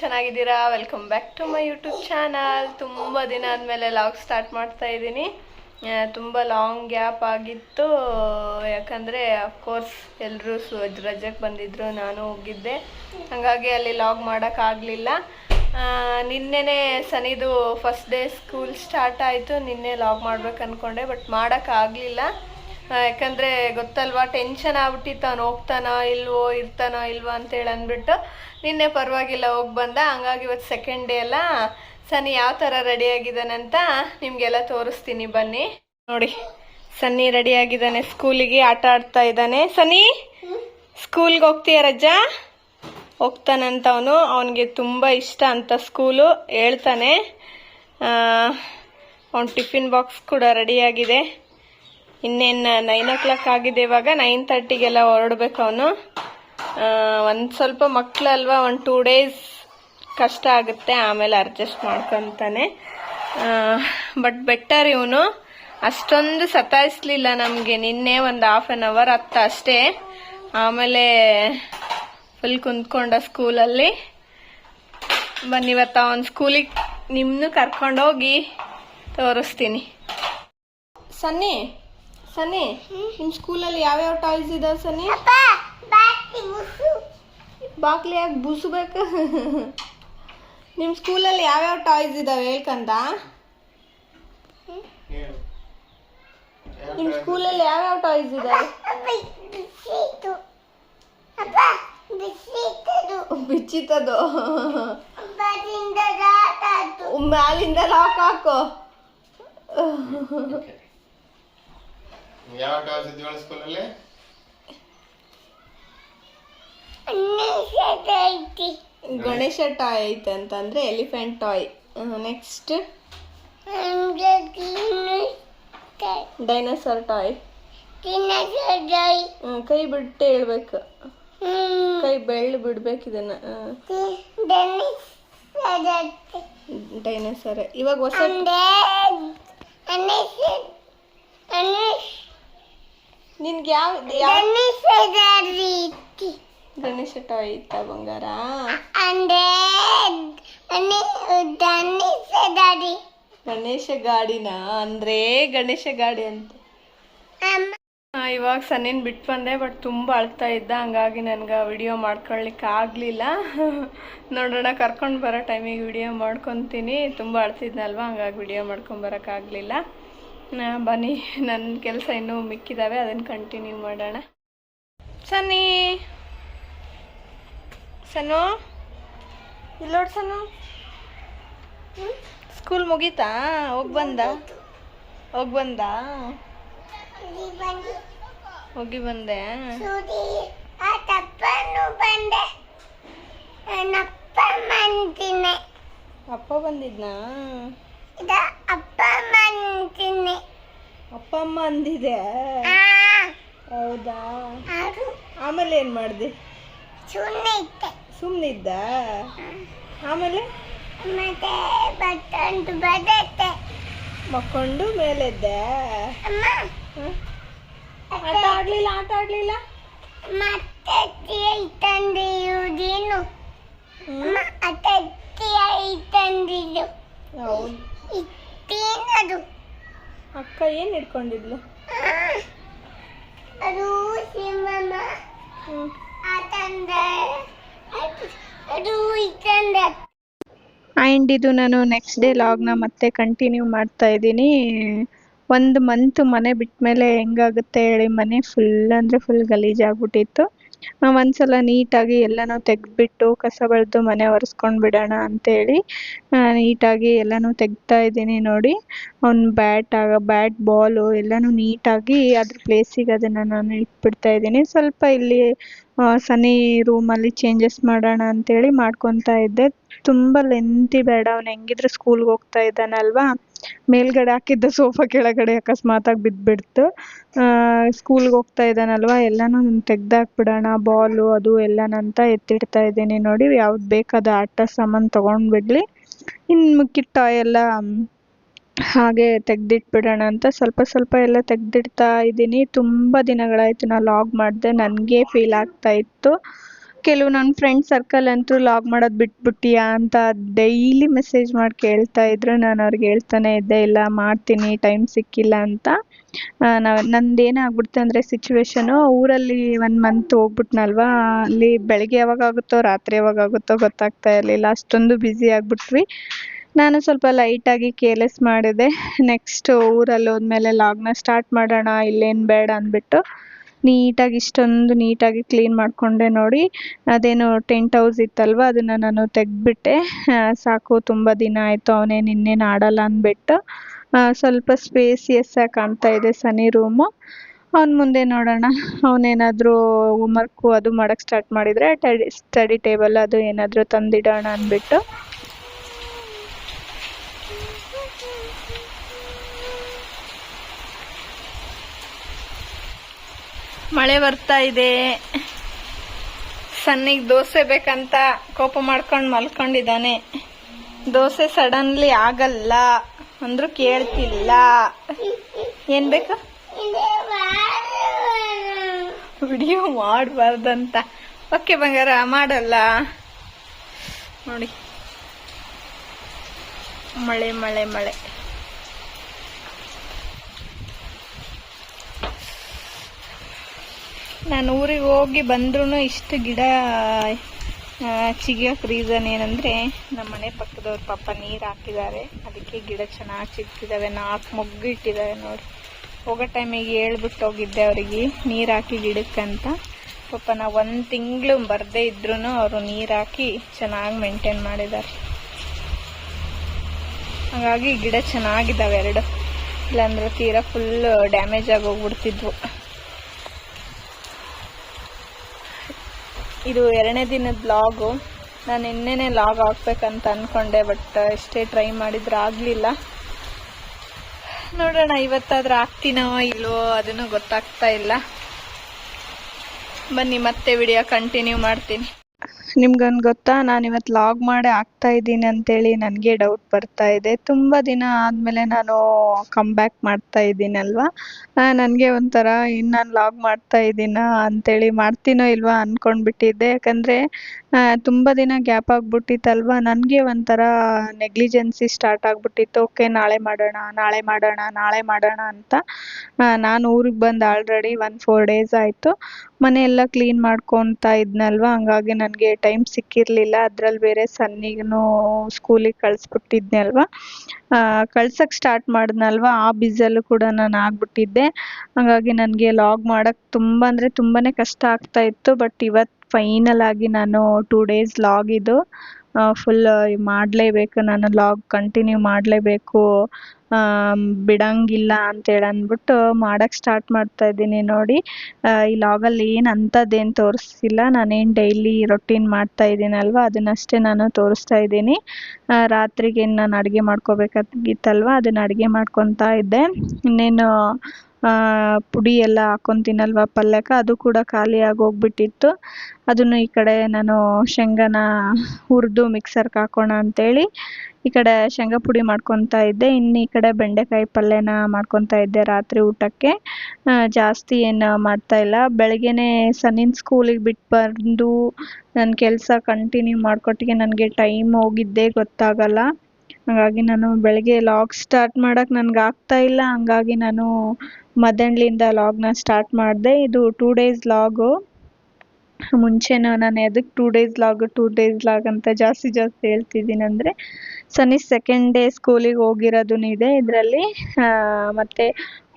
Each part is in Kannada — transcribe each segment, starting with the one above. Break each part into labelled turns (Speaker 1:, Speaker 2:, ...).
Speaker 1: ಚೆನ್ನಾಗಿದ್ದೀರಾ? Welcome back to my YouTube channel ತುಂಬ ದಿನ ಆದಮೇಲೆ ಲಾಗ್ ಸ್ಟಾರ್ಟ್ ಮಾಡ್ತಾ ಇದ್ದೀನಿ. ತುಂಬ ಲಾಂಗ್ ಗ್ಯಾಪ್ ಆಗಿತ್ತು. ಯಾಕಂದರೆ ಅಫ್ಕೋರ್ಸ್ ಎಲ್ಲರೂ ಸು ರಜಕ್ಕೆ ಬಂದಿದ್ದರು ನಾನು ಹೋಗಿದ್ದೆ. ಹಾಗಾಗಿ ಅಲ್ಲಿ ಲಾಗ್ ಮಾಡೋಕ್ಕಾಗಲಿಲ್ಲ ನಿನ್ನೆನೇ ಸನಿದು ಫಸ್ಟ್ ಡೇ ಸ್ಕೂಲ್ ಸ್ಟಾರ್ಟ್ ಆಯಿತು. ನಿನ್ನೆ ಲಾಗ್ ಮಾಡ್ಬೇಕು ಅಂದ್ಕೊಂಡೆ ಬಟ್ ಮಾಡೋಕ್ಕಾಗಲಿಲ್ಲ ಯಾಕಂದರೆ ಗೊತ್ತಲ್ವಾ ಟೆನ್ಷನ್ ಆಗ್ಬಿಟ್ಟಿತ್ತು ಅವ್ನು ಹೋಗ್ತಾನೋ, ಇಲ್ವೋ, ಇರ್ತಾನೋ, ಇಲ್ವೋ ಅಂತೇಳಿ ಅಂದ್ಬಿಟ್ಟು ನಿನ್ನೆ ಪರವಾಗಿಲ್ಲ, ಹೋಗಿ ಬಂದ. ಹಂಗಾಗಿ ಇವತ್ತು ಸೆಕೆಂಡ್ ಡೇ ಅಲ್ಲ. ಸನ್ನಿ ಯಾವ ಥರ ರೆಡಿ ಆಗಿದ್ದಾನೆ ಅಂತ ನಿಮಗೆಲ್ಲ ತೋರಿಸ್ತೀನಿ, ಬನ್ನಿ. ನೋಡಿ, ಸನ್ನಿ ರೆಡಿ ಆಗಿದ್ದಾನೆ, ಸ್ಕೂಲಿಗೆ ಆಟ ಆಡ್ತಾ ಇದ್ದಾನೆ. ಸನ್ನಿ, ಸ್ಕೂಲ್ಗೆ ಹೋಗ್ತೀಯ ರಜಾ? ಹೋಗ್ತಾನಂತ ಅವನು. ಅವನಿಗೆ ತುಂಬ ಇಷ್ಟ ಅಂತ ಸ್ಕೂಲು ಹೇಳ್ತಾನೆ. ಅವನ ಟಿಫಿನ್ ಬಾಕ್ಸ್ ಕೂಡ ರೆಡಿಯಾಗಿದೆ ಇನ್ನೇನು ನೈನ್ ಓ ಕ್ಲಾಕ್ ಆಗಿದೆ ಇವಾಗ. ನೈನ್ ತರ್ಟಿಗೆಲ್ಲ ಹೊರಡ್ಬೇಕು ಅವನು. ಒಂದು ಸ್ವಲ್ಪ ಮಕ್ಕಳಲ್ವಾ ಒಂದು ಟೂ ಡೇಸ್ ಕಷ್ಟ ಆಗುತ್ತೆ, ಆಮೇಲೆ ಅಡ್ಜಸ್ಟ್ ಮಾಡ್ಕೊತಾನೆ. ಬಟ್ ಬೆಟರ್ ಇವನು. ಅಷ್ಟೊಂದು ಸತಾಯಿಸ್ಲಿಲ್ಲ ನಮಗೆ, ನಿನ್ನೆ ಒಂದು ಹಾಫ್ ಆನ್ ಅವರ್ ಹತ್ತ ಅಷ್ಟೇ. ಆಮೇಲೆ ಫುಲ್ ಕುಂತ್ಕೊಂಡ ಸ್ಕೂಲಲ್ಲಿ ಬನ್ನಿ, ಇವತ್ತು ಸ್ಕೂಲಿಗೆ ನಿಮ್ಮನ್ನು ಕರ್ಕೊಂಡೋಗಿ ತೋರಿಸ್ತೀನಿ. ಸನ್ನಿ ಸನ್ನಿ ನಿಮ್ಮ ಸ್ಕೂಲಲ್ಲಿ ಯಾವ್ಯಾವ ಟಾಯ್ಸ್ ಇದಾವೆ ಸನಿ ಬಾಕ್ಲಿ ಯಾಕೆ ಬುಸ್ಬೇಕು ನಿಮ್ಮ ಸ್ಕೂಲಲ್ಲಿ ಯಾವ್ಯಾವ ಟಾಯ್ಸ್ ಇದಾವೆ ಹೇಳ್ಕಂತ ನಿಮ್ಮ ಸ್ಕೂಲಲ್ಲಿ ಯಾವ್ಯಾವ ಟಾಯ್ಸ್ ಇದಾವೆ? ಬಿಚ್ಚಿತದು ಮ್ಯಾಲಿಂದ ಲಾಕ್ ಹಾಕೋ.
Speaker 2: ಯಾವ ಟಾಸ್ ಇದ್ದೀವಳ ಸ್ಕೂಲಲ್ಲಿ
Speaker 1: ಗಣೇಶ ಟಾಯ್ ಐತೆ ಅಂತಂದ್ರೆ elephant toy next dinosaur toy ಕೈ ಬಿಟ್ಟು ಹೇಳ್ಬೇಕು. ಕೈ ಬೆಳ್ಳು ಬಿಡ್ಬೇಕು ಇದನ್ನ. ಡೈನೋಸರ್ ಇವಾಗ ಹೊಸ ನಿನ್ಗೆ ಯಾವ ಗಣೇಶ ಟಾಯ್ ಇತ್ತ ಬಂಗಾರ. ಗಣೇಶ ಗಾಡಿನ ಅಂದ್ರೆ ಗಣೇಶ ಗಾಡಿ ಅಂತ. ಇವಾಗ ಸನ್ನಿನ್ ಬಿಟ್ಟು ಬಂದೆ ಬಟ್ ತುಂಬ ಅಳ್ತಾ ಇದ್ದ ಹಂಗಾಗಿ ನನ್ಗೆ ವಿಡಿಯೋ ಮಾಡ್ಕೊಳ್ಲಿಕ್ಕೆ ಆಗಲಿಲ್ಲ. ನೋಡೋಣ ಕರ್ಕೊಂಡು ಬರೋ ಟೈಮಿಗೆ ವಿಡಿಯೋ ಮಾಡ್ಕೊತೀನಿ. ತುಂಬ ಅಳ್ತಿದ್ನಲ್ವ ಹಂಗಾಗಿ ವಿಡಿಯೋ ಮಾಡ್ಕೊಂಬರೋಕ್ಕಾಗಲಿಲ್ಲ ಬನ್ನಿ ನನ್ನ ಕೆಲಸ ಇನ್ನೂ ಮಿಕ್ಕಿದ್ದಾವೆ ಅದನ್ನು ಕಂಟಿನ್ಯೂ ಮಾಡೋಣ. ಸನ್ನಿ! ಸನು ಇಲ್ಲೋಡ್ ಸನು ಸ್ಕೂಲ್ ಮುಗೀತಾ? ಹೋಗಿ ಬಂದ? ಹೋಗಿ ಬಂದ? ಹೋಗಿ ಬಂದೆ. ಅಪ್ಪ ಬಂದಿದ್ನಾ? ಅಪ್ಪ ಅಮ್ಮ ಅಂದಿದೆ. ಹೌದಾ? ಆಮೇಲೆ ಏನು ಮಾಡಿದೆ? ಸುಮ್ಮನಿದ್ದ ಆಮೇಲೆ?
Speaker 3: ಮತ್ತೆ ಬಟ್ಟಂಟು ಬದತ್ತೆ
Speaker 1: ಮಕ್ಕೊಂಡು ಮೇಲೆದ್ದೆ? ಆಟ ಆಡ್ಲಿಲ್ಲ ಆಟ ಆಡ್ಲಿಲ್ಲ?
Speaker 3: ಮತ್ತೆ ತಂದಿರುವುದೇನು ಅತ್ತಿ ತಂದಿದ್ದು
Speaker 1: ಹೌದು. ಏನು ಹಿಡ್ಕೊಂಡಿದ್ಲು?
Speaker 3: ಅದು ಅದು ಇತ್ತಂದ
Speaker 1: ಆ್ಯಂಡ್ ಇದು ನಾನು ನೆಕ್ಸ್ಟ್ ಡೇ ಲಾಗ್ನ ಮತ್ತೆ ಕಂಟಿನ್ಯೂ ಮಾಡ್ತಾ ಇದ್ದೀನಿ. ಒಂದು ಮಂತ್ ಮನೆ ಬಿಟ್ಟ ಮೇಲೆ ಹೆಂಗಾಗುತ್ತೆ ಹೇಳಿ ಮನೆ ಫುಲ್ ಅಂದರೆ ಫುಲ್ ಗಲೀಜಾಗ್ಬಿಟ್ಟಿತ್ತು. ಒಂದ್ಸಲ ನೀಟಾಗಿ ಎಲ್ಲನೂ ತೆಗೆದ್ಬಿಟ್ಟು ಕಸ ಬಳಿದು ಮನೆ ಒರೆಸ್ಕೊಂಡು ಬಿಡೋಣ ಅಂತೇಳಿ ನೀಟಾಗಿ ಎಲ್ಲನೂ ತೆಗ್ತಾ ಇದ್ದೀನಿ ನೋಡಿ. ಅವ್ನ ಬ್ಯಾಟ್ ಆಗ, ಬ್ಯಾಟ್, ಬಾಲು ಎಲ್ಲನೂ ನೀಟಾಗಿ ಅದ್ರ ಪ್ಲೇಸಿಗೆ ಅದನ್ನು ನಾನು ಇಟ್ಬಿಡ್ತಾ ಇದ್ದೀನಿ. ಸ್ವಲ್ಪ ಇಲ್ಲಿ ಸನಿ ರೂಮಲ್ಲಿ ಚೇಂಜಸ್ ಮಾಡೋಣ ಅಂತೇಳಿ ಮಾಡ್ಕೊತಾ ಇದ್ದೆ. ತುಂಬ ಲೆಂತಿ ಬೇಡ, ಅವ್ನು ಹೆಂಗಿದ್ರು ಸ್ಕೂಲ್ಗೆ ಹೋಗ್ತಾ ಇದ್ದಾನಲ್ವಾ? ಮೇಲ್ಗಡೆ ಹಾಕಿದ್ದ ಸೋಫಾ ಕೆಳಗಡೆ ಅಕಸ್ಮಾತಾಗಿ ಬಿದ್ದುಬಿಡ್ತು ಸ್ಕೂಲ್ಗೆ ಹೋಗ್ತಾ ಇದ್ದಾನಲ್ವಾ? ಎಲ್ಲನೂ ತೆಗ್ದಾಕ್ಬಿಡೋಣ, ಬಾಲು ಅದು ಎಲ್ಲನಂತ ಎತ್ತಿಡ್ತಾ ಇದ್ದೀನಿ ನೋಡಿ, ಯಾವ್ದು ಬೇಕಾದ ಆಟ, ಸಾಮಾನು ತೊಗೊಂಡ್ಬಿಡ್ಲಿ. ಇನ್ನು ಮಿಕ್ಕಿದ ಟಾಯ್ ಎಲ್ಲ ಹಾಗೆ ತೆಗ್ದಿಟ್ಬಿಡೋಣ ಅಂತ ಸ್ವಲ್ಪ ಸ್ವಲ್ಪ ಎಲ್ಲ ತೆಗ್ದಿಡ್ತಾ ಇದ್ದೀನಿ. ತುಂಬ ದಿನಗಳಾಯಿತು ನಾನು ಲಾಗ್ ಮಾಡಿದೆ, ನನಗೆ ಫೀಲ್ ಆಗ್ತಾ ಇತ್ತು. ಕೆಲವು ನನ್ನ ಫ್ರೆಂಡ್ ಸರ್ಕಲ್ ಅಂತೂ ಲಾಗ್ ಮಾಡೋದು ಬಿಟ್ಬಿಟ್ಟಿಯಾ ಅಂತ ಡೈಲಿ ಮೆಸೇಜ್ ಮಾಡಿ ಕೇಳ್ತಾ ಇದ್ರು. ನಾನು ಅವ್ರಿಗೆ ಹೇಳ್ತಾನೆ ಇದ್ದೆ, ಇಲ್ಲ ಮಾಡ್ತೀನಿ ಟೈಮ್ ಸಿಕ್ಕಿಲ್ಲ ಅಂತ. ನಾವು, ನಂದು ಏನಾಗ್ಬಿಡ್ತು ಅಂದರೆ ಸಿಚುವೇಶನು ಊರಲ್ಲಿ ಒನ್ ಮಂತ್ ಹೋಗ್ಬಿಟ್ನಲ್ವಾ? ಅಲ್ಲಿ ಬೆಳಗ್ಗೆ ಯಾವಾಗ ಆಗುತ್ತೋ, ರಾತ್ರಿ ಯಾವಾಗ ಆಗುತ್ತೋ ಗೊತ್ತಾಗ್ತಾ ಇರಲಿಲ್ಲ. ಅಷ್ಟೊಂದು ಬ್ಯುಸಿ ಆಗಿಬಿಟ್ವಿ. ನಾನು ಸ್ವಲ್ಪ ಲೈಟಾಗಿ ಕೇರ್ಲೆಸ್ ಮಾಡಿದೆ. ನೆಕ್ಸ್ಟ್ ಊರಲ್ಲಿ ಹೋದ್ಮೇಲೆ ಲಾಗ್ನ ಸ್ಟಾರ್ಟ್ ಮಾಡೋಣ, ಇಲ್ಲೇನು ಬೇಡ ಅಂದ್ಬಿಟ್ಟು. ನೀಟಾಗಿ ಇಷ್ಟೊಂದು ನೀಟಾಗಿ ಕ್ಲೀನ್ ಮಾಡಿಕೊಂಡೆ ನೋಡಿ. ಅದೇನು ಟೆಂಟ್ ಹೌಸ್ ಇತ್ತಲ್ವ, ಅದನ್ನು ನಾನು ತೆಗೆದ್ಬಿಟ್ಟೆ. ಸಾಕು, ತುಂಬ ದಿನ ಆಯಿತು, ಅವನೇ ಇನ್ನೇನು ಆಡಲ್ಲ ಅಂದ್ಬಿಟ್ಟು. ಸ್ವಲ್ಪ ಸ್ಪೇಸಿಯಸ್ ಆಗಿ ಕಾಣ್ತಾ ಇದೆ ಸನಿ ರೂಮು ಅವ್ನ ಮುಂದೆ ನೋಡೋಣ. ಅವನೇನಾದರೂ ಹೋಮ್ವರ್ಕು ಅದು ಮಾಡೋಕ್ಕೆ ಸ್ಟಾರ್ಟ್ ಮಾಡಿದರೆ ಟಡಿ ಸ್ಟಡಿ ಟೇಬಲ್ ಅದು ಏನಾದರೂ ತಂದಿಡೋಣ ಅಂದ್ಬಿಟ್ಟು. ಮಳೆ ಬರ್ತಾ ಇದೆ. ಸನ್ನಿಗೆ ದೋಸೆ ಬೇಕಂತ ಕೋಪ ಮಾಡ್ಕೊಂಡು ಮಲ್ಕೊಂಡಿದ್ದಾನೆ. ದೋಸೆ ಸಡನ್ಲಿ ಆಗಲ್ಲ. ಅಂದ್ರು ಕೇಳ್ತಿಲ್ಲ. ಏನ್ ಬೇಕು? ವಿಡಿಯೋ ಮಾಡಬಾರ್ದಂತ. ಓಕೆ ಬಂಗಾರ, ಮಾಡಲ್ಲ. ನೋಡಿ. ಮಳೆ ಮಳೆ ಮಳೆ. ನಾನು ಊರಿಗೆ ಹೋಗಿ ಬಂದ್ರೂ ಇಷ್ಟು ಗಿಡ ಚಿಗಿಯೋಕೆ ರೀಸನ್ ಏನಂದರೆ ನಮ್ಮ ಮನೆ ಪಕ್ಕದವ್ರು ಪಾಪ ನೀರು ಹಾಕಿದ್ದಾರೆ. ಅದಕ್ಕೆ ಗಿಡ ಚೆನ್ನಾಗಿ ಚಿಗ್ತಿದ್ದಾವೆ ನಾಲ್ಕು ಮೊಗ್ಗು ಇಟ್ಟಿದ್ದಾವೆ ನೋಡಿ. ಹೋಗೋ ಟೈಮಿಗೆ ಹೇಳ್ಬಿಟ್ಟು ಹೋಗಿದ್ದೆ ಅವರಿಗೆ, ನೀರು ಹಾಕಿ ಗಿಡಕ್ಕಂತ ಪಾಪ ನಾವು ಒಂದು ತಿಂಗಳು ಬರದೇ ಇದ್ರೂ ಅವರು ನೀರು ಹಾಕಿ ಚೆನ್ನಾಗಿ ಮೇಂಟೈನ್ ಮಾಡಿದ್ದಾರೆ. ಹಾಗಾಗಿ ಗಿಡ ಚೆನ್ನಾಗಿದ್ದಾವೆ ಎರಡು. ಇಲ್ಲಾಂದ್ರೆ ತೀರಾ ಫುಲ್ ಡ್ಯಾಮೇಜ್ ಆಗಿ ಹೋಗ್ಬಿಡ್ತಿದ್ವು. ಇದು ಎರಡನೇ ದಿನದ ಲಾಗು ನಾನು ನಿನ್ನೆನೆ ಲಾಗ್ ಹಾಕ್ಬೇಕಂತ ಅಂದ್ಕೊಂಡೆ ಬಟ್ ಎಷ್ಟೇ ಟ್ರೈ ಮಾಡಿದ್ರೆ ಆಗಲಿಲ್ಲ. ನೋಡೋಣ, ಇವತ್ತಾದ್ರೂ ಆಗ್ತೀನೋ ಇಲ್ವೋ ಅದನ್ನು ಗೊತ್ತಾಗ್ತಾ ಇಲ್ಲ. ಬನ್ನಿ, ಮತ್ತೆ ವಿಡಿಯೋ ಕಂಟಿನ್ಯೂ ಮಾಡ್ತೀನಿ. ನಿಮ್ಗೊಂದು ಗೊತ್ತಾ? ನಾನು ಇವತ್ತು ಲಾಗ್ ಮಾಡಿ ಆಗ್ತಾ ಇದ್ದೀನಿ ಅಂತೇಳಿ ನನಗೆ ಡೌಟ್ ಬರ್ತಾ ಇದೆ. ತುಂಬಾ ದಿನ ಆದ್ಮೇಲೆ ನಾನು ಕಮ್ ಬ್ಯಾಕ್ ಮಾಡ್ತಾ ಇದ್ದೀನಲ್ವಾ ನನಗೆ ಒಂಥರ ಇನ್ ನಾನು ಲಾಗ್ ಮಾಡ್ತಾ ಇದ್ದೀನಾ ಅಂತೇಳಿ ಮಾಡ್ತೀನೋ ಇಲ್ವಾ ಅಂದ್ಕೊಂಡ್ಬಿಟ್ಟಿದ್ದೆ ಯಾಕಂದರೆ ತುಂಬಾ ದಿನ ಗ್ಯಾಪ್ ಆಗಿಬಿಟ್ಟಿತ್ತಲ್ವ? ನನಗೆ ಒಂಥರ ನೆಗ್ಲಿಜೆನ್ಸಿ ಸ್ಟಾರ್ಟ್ ಆಗ್ಬಿಟ್ಟಿತ್ತು. ಓಕೆ, ನಾಳೆ ಮಾಡೋಣ ನಾಳೆ ಮಾಡೋಣ ನಾಳೆ ಮಾಡೋಣ ಅಂತ. ನಾನು ಊರಿಗೆ ಬಂದು ಆಲ್ರೆಡಿ ಒನ್ ಫೋರ್ ಡೇಸ್ ಆಯಿತು. ಮನೆ ಎಲ್ಲ ಕ್ಲೀನ್ ಮಾಡ್ಕೊತಾ ಇದ್ನಲ್ವ? ಹಂಗಾಗಿ ನನಗೆ ಟೈಮ್ ಸಿಕ್ಕಿರಲಿಲ್ಲ. ಅದ್ರಲ್ಲಿ ಬೇರೆ ಸನ್ನಿಗೂ ಸ್ಕೂಲಿಗೆ ಕಳಿಸ್ಬಿಟ್ಟಿದ್ದೆ ಅಲ್ವಾ ಕಳ್ಸೋಕ್ಕೆ ಸ್ಟಾರ್ಟ್ ಮಾಡಿದ್ನಲ್ವ? ಆ ಬ್ಯುಸಿಯಲ್ಲೂ ಕೂಡ ನಾನು ಆಗ್ಬಿಟ್ಟಿದ್ದೆ. ಹಾಗಾಗಿ ನನಗೆ ಲಾಗ್ ಮಾಡೋಕ್ಕೆ ತುಂಬ ಅಂದರೆ ತುಂಬಾ ಕಷ್ಟ ಆಗ್ತಾ ಇತ್ತು. ಬಟ್ ಇವತ್ತು ಫೈನಲ್ ಆಗಿ ನಾನು ಟೂ ಡೇಸ್ ಲಾಗ್ ಇದು. ಫುಲ್ ಮಾಡಲೇಬೇಕು, ನಾನು ಲಾಗ್ ಕಂಟಿನ್ಯೂ ಮಾಡಲೇಬೇಕು ಬಿಡಂಗಿಲ್ಲ ಅಂತೇಳಿ ಅಂದ್ಬಿಟ್ಟು ಮಾಡೋಕ್ಕೆ ಸ್ಟಾರ್ಟ್ ಮಾಡ್ತಾ ಇದ್ದೀನಿ ನೋಡಿ. ಈ ಲಾಗಲ್ಲಿ ಏನು ಅಂಥದ್ದೇನು ತೋರಿಸಿಲ್ಲ. ನಾನೇನು ಡೈಲಿ ರೊಟೀನ್ ಮಾಡ್ತಾ ಇದ್ದೀನಲ್ವ? ಅದನ್ನಷ್ಟೇ ನಾನು ತೋರಿಸ್ತಾ ಇದ್ದೀನಿ. ರಾತ್ರಿಗೆ ನಾನು ಅಡುಗೆ ಮಾಡ್ಕೋಬೇಕಾಗಿತ್ತಲ್ವ? ಅದನ್ನು ಅಡುಗೆ ಮಾಡ್ಕೊತಾ ಇದ್ದೆ. ಇನ್ನೇನು ಪುಡಿ ಎಲ್ಲ ಹಾಕ್ಕೊಂತೀನಲ್ವ ಪಲ್ಯಕ್ಕೆ ಅದು ಕೂಡ ಖಾಲಿಯಾಗಿ ಹೋಗ್ಬಿಟ್ಟಿತ್ತು ಅದನ್ನು ಈ ಕಡೆ ನಾನು ಶೇಂಗಾನ ಹುರಿದು ಮಿಕ್ಸರ್ಗೆ ಹಾಕೋಣ ಅಂತೇಳಿ ಈ ಕಡೆ ಶೇಂಗಾ ಪುಡಿ ಮಾಡ್ಕೊತಾ ಇದ್ದೆ. ಇನ್ನು ಈ ಕಡೆ ಬೆಂಡೆಕಾಯಿ ಪಲ್ಯನ ಮಾಡ್ಕೊತಾ ಇದ್ದೆ ರಾತ್ರಿ ಊಟಕ್ಕೆ. ಜಾಸ್ತಿ ಏನು ಮಾಡ್ತಾ ಇಲ್ಲ. ಬೆಳಗ್ಗೆನೇ ಸನ್ನಿನ ಸ್ಕೂಲಿಗೆ ಬಿಟ್ಟು ಬಂದು ನನ್ನ ಕೆಲಸ ಕಂಟಿನ್ಯೂ ಮಾಡ್ಕೊಟ್ಟಿಗೆ ನನಗೆ ಟೈಮ್ ಹೋಗಿದ್ದೇ ಗೊತ್ತಾಗಲ್ಲ. ಹಾಗಾಗಿ ನಾನು ಬೆಳಗ್ಗೆ ಲಾಗ್ ಸ್ಟಾರ್ಟ್ ಮಾಡೋಕೆ ನನಗೆ ಆಗ್ತಾ ಇಲ್ಲ. ಹಂಗಾಗಿ ನಾನು ಮಧ್ಯಾಹ್ನದಿಂದ ಲಾಗ್ನ ಸ್ಟಾರ್ಟ್ ಮಾಡಿದೆ. ಇದು ಟೂ ಡೇಸ್ ಲಾಗು ಮುಂಚೆನೂ ನಾನು ಎದಕ್ಕೆ two days log two days log ಅಂತ ಜಾಸ್ತಿ ಜಾಸ್ತಿ ಹೇಳ್ತಿದ್ದೀನಿ ಅಂದರೆ ಸನಿ ಸೆಕೆಂಡ್ ಡೇ ಸ್ಕೂಲಿಗೆ ಹೋಗಿರೋದೂ ಇದೆ ಇದರಲ್ಲಿ. ಮತ್ತು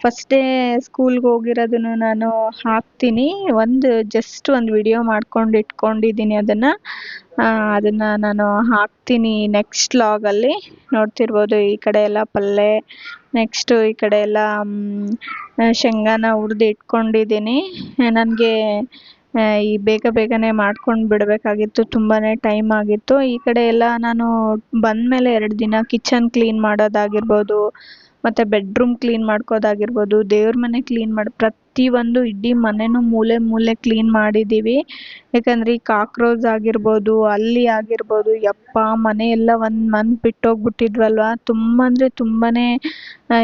Speaker 1: ಫಸ್ಟ್ ಡೇ ಸ್ಕೂಲ್ಗೆ ಹೋಗಿರೋದನ್ನು ನಾನು ಹಾಕ್ತೀನಿ. ಒಂದು ಜಸ್ಟ್ ಒಂದು ವಿಡಿಯೋ ಮಾಡ್ಕೊಂಡು ಇಟ್ಕೊಂಡಿದ್ದೀನಿ ಅದನ್ನು. ಅದನ್ನು ನಾನು ಹಾಕ್ತೀನಿ ನೆಕ್ಸ್ಟ್ ಲಾಗಲ್ಲಿ ನೋಡ್ತಿರ್ಬೋದು ಈ ಕಡೆ ಎಲ್ಲ ಪಲ್ಯ ನೆಕ್ಸ್ಟು ಈ ಕಡೆ ಎಲ್ಲ ಶೇಂಗಾನ ಉರಿದು ಇಟ್ಕೊಂಡಿದ್ದೀನಿ. ನನಗೆ ಈ ಬೇಗ ಬೇಗನೆ ಮಾಡ್ಕೊಂಡು ಬಿಡಬೇಕಾಗಿತ್ತು ತುಂಬಾ ಟೈಮ್ ಆಗಿತ್ತು. ಈ ಕಡೆ ಎಲ್ಲ ನಾನು ಬಂದಮೇಲೆ ಎರಡು ದಿನ ಕಿಚನ್ ಕ್ಲೀನ್ ಮಾಡೋದಾಗಿರ್ಬೋದು. ಮತ್ತು ಬೆಡ್ರೂಮ್ ಕ್ಲೀನ್ ಮಾಡ್ಕೋದಾಗಿರ್ಬೋದು, ದೇವ್ರ ಮನೆ ಕ್ಲೀನ್ ಮಾಡಿ, ಪ್ರತಿಯೊಂದು ಇಡೀ ಮನೆನೂ ಮೂಲೆ ಮೂಲೆ ಕ್ಲೀನ್ ಮಾಡಿದ್ದೀವಿ ಯಾಕಂದರೆ ಈ ಕಾಕ್ರೋಚ್ ಆಗಿರ್ಬೋದು, ಅಲ್ಲಿ ಆಗಿರ್ಬೋದು, ಯಪ್ಪ ಮನೆ ಎಲ್ಲ ಒಂದು ಮಂತ್ ಬಿಟ್ಟೋಗ್ಬಿಟ್ಟಿದ್ವಲ್ವ? ತುಂಬ ಅಂದರೆ ತುಂಬಾ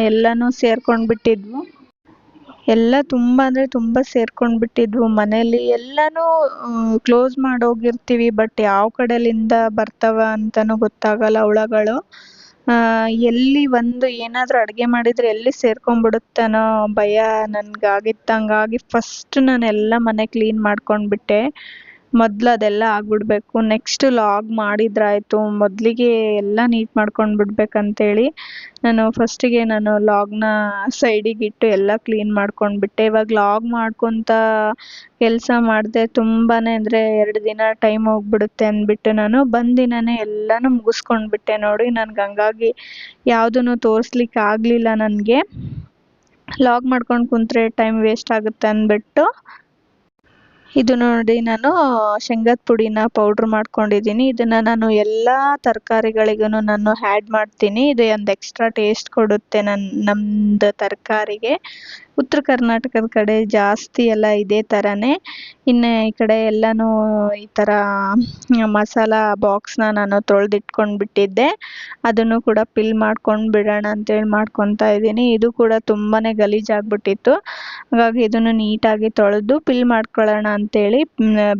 Speaker 1: ಎಲ್ಲನೂ ಸೇರ್ಕೊಂಡು ಬಿಟ್ಟಿದ್ವು ಎಲ್ಲ ತುಂಬ ಅಂದರೆ ತುಂಬ ಸೇರ್ಕೊಂಡ್ಬಿಟ್ಟಿದ್ವು. ಮನೇಲಿ ಎಲ್ಲನೂ ಕ್ಲೋಸ್ ಮಾಡೋಗಿರ್ತೀವಿ ಬಟ್ ಯಾವ ಕಡೆಯಿಂದ ಬರ್ತಾವ ಅಂತಲೂ ಗೊತ್ತಾಗಲ್ಲ ಹುಳಗಳು ಎಲ್ಲಿ ಒಂದು ಏನಾದರೂ ಅಡುಗೆ ಮಾಡಿದರೆ ಎಲ್ಲಿ ಸೇರ್ಕೊಂಡ್ಬಿಡುತ್ತನೋ ಭಯ ನನಗಾಗಿತ್ತು ಹಂಗಾಗಿ ಫಸ್ಟ್ ನಾನು ಎಲ್ಲ ಮನೆ ಕ್ಲೀನ್ ಮಾಡ್ಕೊಂಡ್ಬಿಟ್ಟೆ. ಮೊದಲು ಅದೆಲ್ಲ ಆಗ್ಬಿಡ್ಬೇಕು. ನೆಕ್ಸ್ಟ್ ಲಾಗ್ ಮಾಡಿದ್ರಾಯಿತು. ಮೊದಲಿಗೆ ಎಲ್ಲ ನೀಟ್ ಮಾಡ್ಕೊಂಡು ಬಿಡ್ಬೇಕಂತೇಳಿ ನಾನು ಫಸ್ಟಿಗೆ ನಾನು ಲಾಗ್ನ ಸೈಡಿಗೆ ಇಟ್ಟು ಎಲ್ಲ ಕ್ಲೀನ್ ಮಾಡ್ಕೊಂಡ್ಬಿಟ್ಟೆ ಇವಾಗ ಲಾಗ್ ಮಾಡ್ಕೊತ ಕೆಲಸ ಮಾಡಿದೆ ತುಂಬಾ ಅಂದರೆ ಎರಡು ದಿನ ಟೈಮ್ ಹೋಗ್ಬಿಡುತ್ತೆ ಅಂದ್ಬಿಟ್ಟು ನಾನು ಬಂದಿನೇ ಎಲ್ಲನೂ ಮುಗಿಸ್ಕೊಂಡ್ಬಿಟ್ಟೆ ನೋಡಿ. ನನ್ಗೆ ಹಂಗಾಗಿ ಯಾವುದನ್ನು ತೋರಿಸ್ಲಿಕ್ಕೆ ಆಗಲಿಲ್ಲ ನನಗೆ. ಲಾಗ್ ಮಾಡ್ಕೊಂಡು ಕುಂತ್ರೆ ಟೈಮ್ ವೇಸ್ಟ್ ಆಗುತ್ತೆ ಅಂದ್ಬಿಟ್ಟು ಇದು ನೋಡಿ ನಾನು ಶೇಂಗದ ಪುಡಿನ ಪೌಡ್ರ್ ಮಾಡ್ಕೊಂಡಿದ್ದೀನಿ. ಇದನ್ನು ನಾನು ಎಲ್ಲ ತರಕಾರಿಗಳಿಗೂ ನಾನು ಆಡ್ ಮಾಡ್ತೀನಿ. ಇದು ಒಂದು ಎಕ್ಸ್ಟ್ರಾ ಟೇಸ್ಟ್ ಕೊಡುತ್ತೆ ನನ್ನ ನಮ್ಮದು ತರಕಾರಿಗೆ. ಉತ್ತರ ಕರ್ನಾಟಕದ ಕಡೆ ಜಾಸ್ತಿ ಎಲ್ಲ ಇದೇ ಥರನೇ ಇನ್ನು ಈ ಕಡೆ ಎಲ್ಲನೂ ಈ ಥರ ಮಸಾಲ ಬಾಕ್ಸ್ನ ನಾನು ತೊಳೆದಿಟ್ಕೊಂಡು ಬಿಟ್ಟಿದ್ದೆ ಅದನ್ನು ಕೂಡ ಪಿಲ್ ಮಾಡ್ಕೊಂಡು ಬಿಡೋಣ ಅಂತೇಳಿ ಮಾಡ್ಕೊತಾ ಇದ್ದೀನಿ. ಇದು ಕೂಡ ತುಂಬಾ ಗಲೀಜಾಗ್ಬಿಟ್ಟಿತ್ತು ಹಾಗಾಗಿ ಇದನ್ನು ನೀಟಾಗಿ ತೊಳೆದು ಪಿಲ್ ಮಾಡ್ಕೊಳ್ಳೋಣ ಅಂತೇಳಿ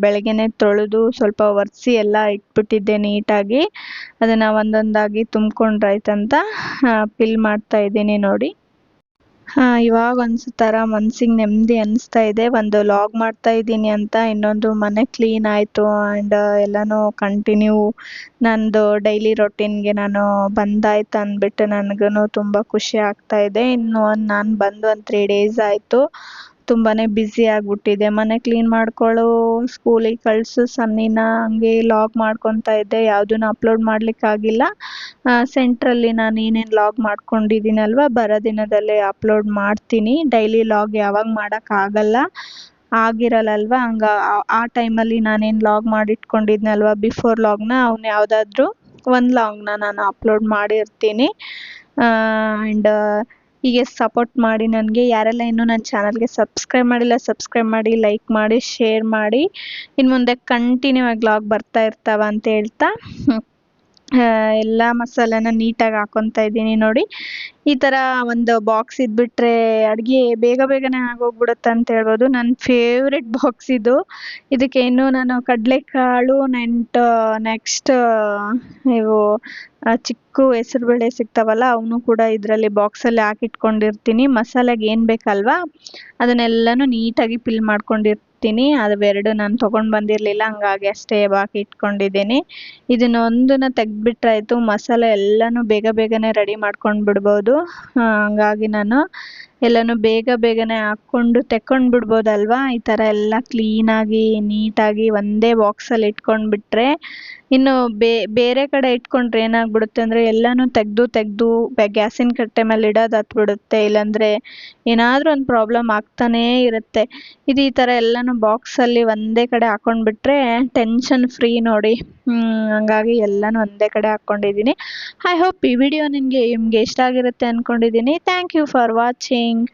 Speaker 1: ಬೆಳಗ್ಗೆನೆ ತೊಳೆದು ಸ್ವಲ್ಪ ಒರೆಸಿ ಎಲ್ಲ ಇಟ್ಬಿಟ್ಟಿದ್ದೆ ನೀಟಾಗಿ. ಅದನ್ನು ಒಂದೊಂದಾಗಿ ತುಂಬ್ಕೊಂಡ್ರಾಯ್ತಂತ ಪಿಲ್ ಮಾಡ್ತಾ ಇದ್ದೀನಿ ನೋಡಿ. ಹಾಂ, ಇವಾಗ ಒಂಥರ ಮನ್ಸಿಗೆ ನೆಮ್ಮದಿ ಅನಿಸ್ತಾ ಇದೆ. ಒಂದು ಲಾಗ್ ಮಾಡ್ತಾ ಇದ್ದೀನಿ ಅಂತ ಇನ್ನೊಂದು ಮನೆ ಕ್ಲೀನ್ ಆಯಿತು ಆ್ಯಂಡ್ ಎಲ್ಲನೂ ಕಂಟಿನ್ಯೂ ನಂದು ಡೈಲಿ ರೊಟೀನ್ಗೆ ನಾನು ಬಂದಾಯ್ತು ಅಂದ್ಬಿಟ್ಟು ನನಗೂ ತುಂಬ ಖುಷಿ ಆಗ್ತಾ ಇದೆ. ಇನ್ನು ಒಂದು ನಾನು ಬಂದು ಒಂದು ತ್ರೀ ಡೇಸ್ ಆಯಿತು. ತುಂಬಾ ಬ್ಯುಸಿ ಆಗಿಬಿಟ್ಟಿದೆ. ಮನೆ ಕ್ಲೀನ್ ಮಾಡ್ಕೊಳ್ಳೋ ಸ್ಕೂಲಿಗೆ ಕಳಿಸು ಸನ್ನಿನ ಹಂಗೆ ಲಾಗ್ ಮಾಡ್ಕೊತಾ ಇದ್ದೆ. ಯಾವುದನ್ನು ಅಪ್ಲೋಡ್ ಮಾಡಲಿಕ್ಕಾಗಿಲ್ಲ. ಸೆಂಟ್ರಲ್ಲಿ ನಾನು ಏನೇನು ಲಾಗ್ ಮಾಡ್ಕೊಂಡಿದ್ದೀನಲ್ವ, ಬರೋ ದಿನದಲ್ಲೇ ಅಪ್ಲೋಡ್ ಮಾಡ್ತೀನಿ. ಡೈಲಿ ಲಾಗ್ ಯಾವಾಗ ಮಾಡೋಕ್ಕಾಗಲ್ಲ ಆಗಿರಲ್ಲಲ್ವ? ಹಂಗ ಆ ಟೈಮಲ್ಲಿ ನಾನೇನು ಲಾಗ್ ಮಾಡಿಟ್ಕೊಂಡಿದ್ನಲ್ವ? ಬಿಫೋರ್ ಲಾಗ್ನ ಅವ್ನು ಯಾವುದಾದ್ರೂ ಒಂದು ಲಾಗ್ನ ನಾನು ಅಪ್ಲೋಡ್ ಮಾಡಿರ್ತೀನಿ. ಆ್ಯಂಡ್ ಹೀಗೆ ಸಪೋರ್ಟ್ ಮಾಡಿ ನನಗೆ. ಯಾರೆಲ್ಲ ಇನ್ನೂ ನನ್ನ ಚಾನಲ್ಗೆ ಸಬ್ಸ್ಕ್ರೈಬ್ ಮಾಡಿಲ್ಲ ಸಬ್ಸ್ಕ್ರೈಬ್ ಮಾಡಿ ಲೈಕ್ ಮಾಡಿ ಶೇರ್ ಮಾಡಿ ಇನ್ನು ಮುಂದೆ ಕಂಟಿನ್ಯೂ ಆಗಿ ಲಾಗ್ ಬರ್ತಾ ಇರ್ತಾವ ಅಂತ ಹೇಳ್ತಾ ಎಲ್ಲ ಮಸಾಲೆನ ನೀಟಾಗಿ ಹಾಕ್ಕೊತಾ ಇದ್ದೀನಿ ನೋಡಿ. ಈ ಥರ ಒಂದು ಬಾಕ್ಸ್ ಇದ್ಬಿಟ್ರೆ ಅಡುಗೆ ಬೇಗ ಬೇಗನೆ ಆಗೋಗ್ಬಿಡುತ್ತೆ ಅಂತ ಹೇಳ್ಬೋದು. ನನ್ನ ಫೇವ್ರೆಟ್ ಬಾಕ್ಸ್ ಇದು. ಇದಕ್ಕೆ ಇನ್ನೂ ನಾನು ಕಡಲೆಕಾಳು ನೆಂಟು ನೆಕ್ಸ್ಟ್ ಇವು ಚಿಕ್ಕ ಹೆಸರುಬೇಳೆ ಸಿಗ್ತಾವಲ್ಲ ಅವನು ಕೂಡ ಇದರಲ್ಲಿ ಬಾಕ್ಸಲ್ಲಿ ಹಾಕಿಟ್ಕೊಂಡಿರ್ತೀನಿ. ಮಸಾಲೆಗೆ ಏನು ಬೇಕಲ್ವಾ? ಅದನ್ನೆಲ್ಲನೂ ನೀಟಾಗಿ ಪಿಲ್ ಮಾಡ್ಕೊಂಡಿರ್ತೀನಿ. ಅವೆರಡು ನಾನು ತೊಗೊಂಡು ಬಂದಿರಲಿಲ್ಲ, ಹಂಗಾಗಿ ಅಷ್ಟೇ ಬಾಕಿ ಇಟ್ಕೊಂಡಿದ್ದೀನಿ. ಇದನ್ನೊಂದನ್ನ ಆಯಿತು ಮಸಾಲೆ ಎಲ್ಲನೂ ಬೇಗ ಬೇಗನೆ ರೆಡಿ ಮಾಡ್ಕೊಂಡು ಬಿಡ್ಬೋದು ಹಾಗಾಗಿ ನಾನು ಎಲ್ಲನೂ ಬೇಗ ಬೇಗನೆ ಹಾಕ್ಕೊಂಡು ತೆಕ್ಕೊಂಡು ಬಿಡ್ಬೋದಲ್ವಾ ಈ ಥರ ಎಲ್ಲ ಕ್ಲೀನಾಗಿ, ನೀಟಾಗಿ ಒಂದೇ ಬಾಕ್ಸಲ್ಲಿ ಇಟ್ಕೊಂಡ್ಬಿಟ್ರೆ ಇನ್ನು ಬೇರೆ ಕಡೆ ಇಟ್ಕೊಂಡ್ರೆ ಏನಾಗ್ಬಿಡುತ್ತೆ ಅಂದರೆ ಎಲ್ಲನೂ ತೆಗೆದು ತೆಗೆದು ಗ್ಯಾಸಿನ ಕಟ್ಟೆ ಮೇಲೆ ಇಡೋದು ಹತ್ಬಿಡುತ್ತೆ. ಇಲ್ಲಾಂದರೆ ಏನಾದರೂ ಒಂದು ಪ್ರಾಬ್ಲಮ್ ಆಗ್ತಾನೇ ಇರುತ್ತೆ. ಇದು ಈ ಥರ ಎಲ್ಲನೂ ಬಾಕ್ಸಲ್ಲಿ ಒಂದೇ ಕಡೆ ಹಾಕ್ಕೊಂಡ್ಬಿಟ್ರೆ ಟೆನ್ಷನ್ ಫ್ರೀ ನೋಡಿ. ಹಂಗಾಗಿ ಎಲ್ಲನೂ ಒಂದೇ ಕಡೆ ಹಾಕ್ಕೊಂಡಿದ್ದೀನಿ. ಐ ಹೋಪ್ ಈ ವಿಡಿಯೋ ನಿಮಗೆ ನಿಮಗೆ ಇಷ್ಟ ಆಗಿರುತ್ತೆ ಅಂದ್ಕೊಂಡಿದ್ದೀನಿ thank you for watching listening.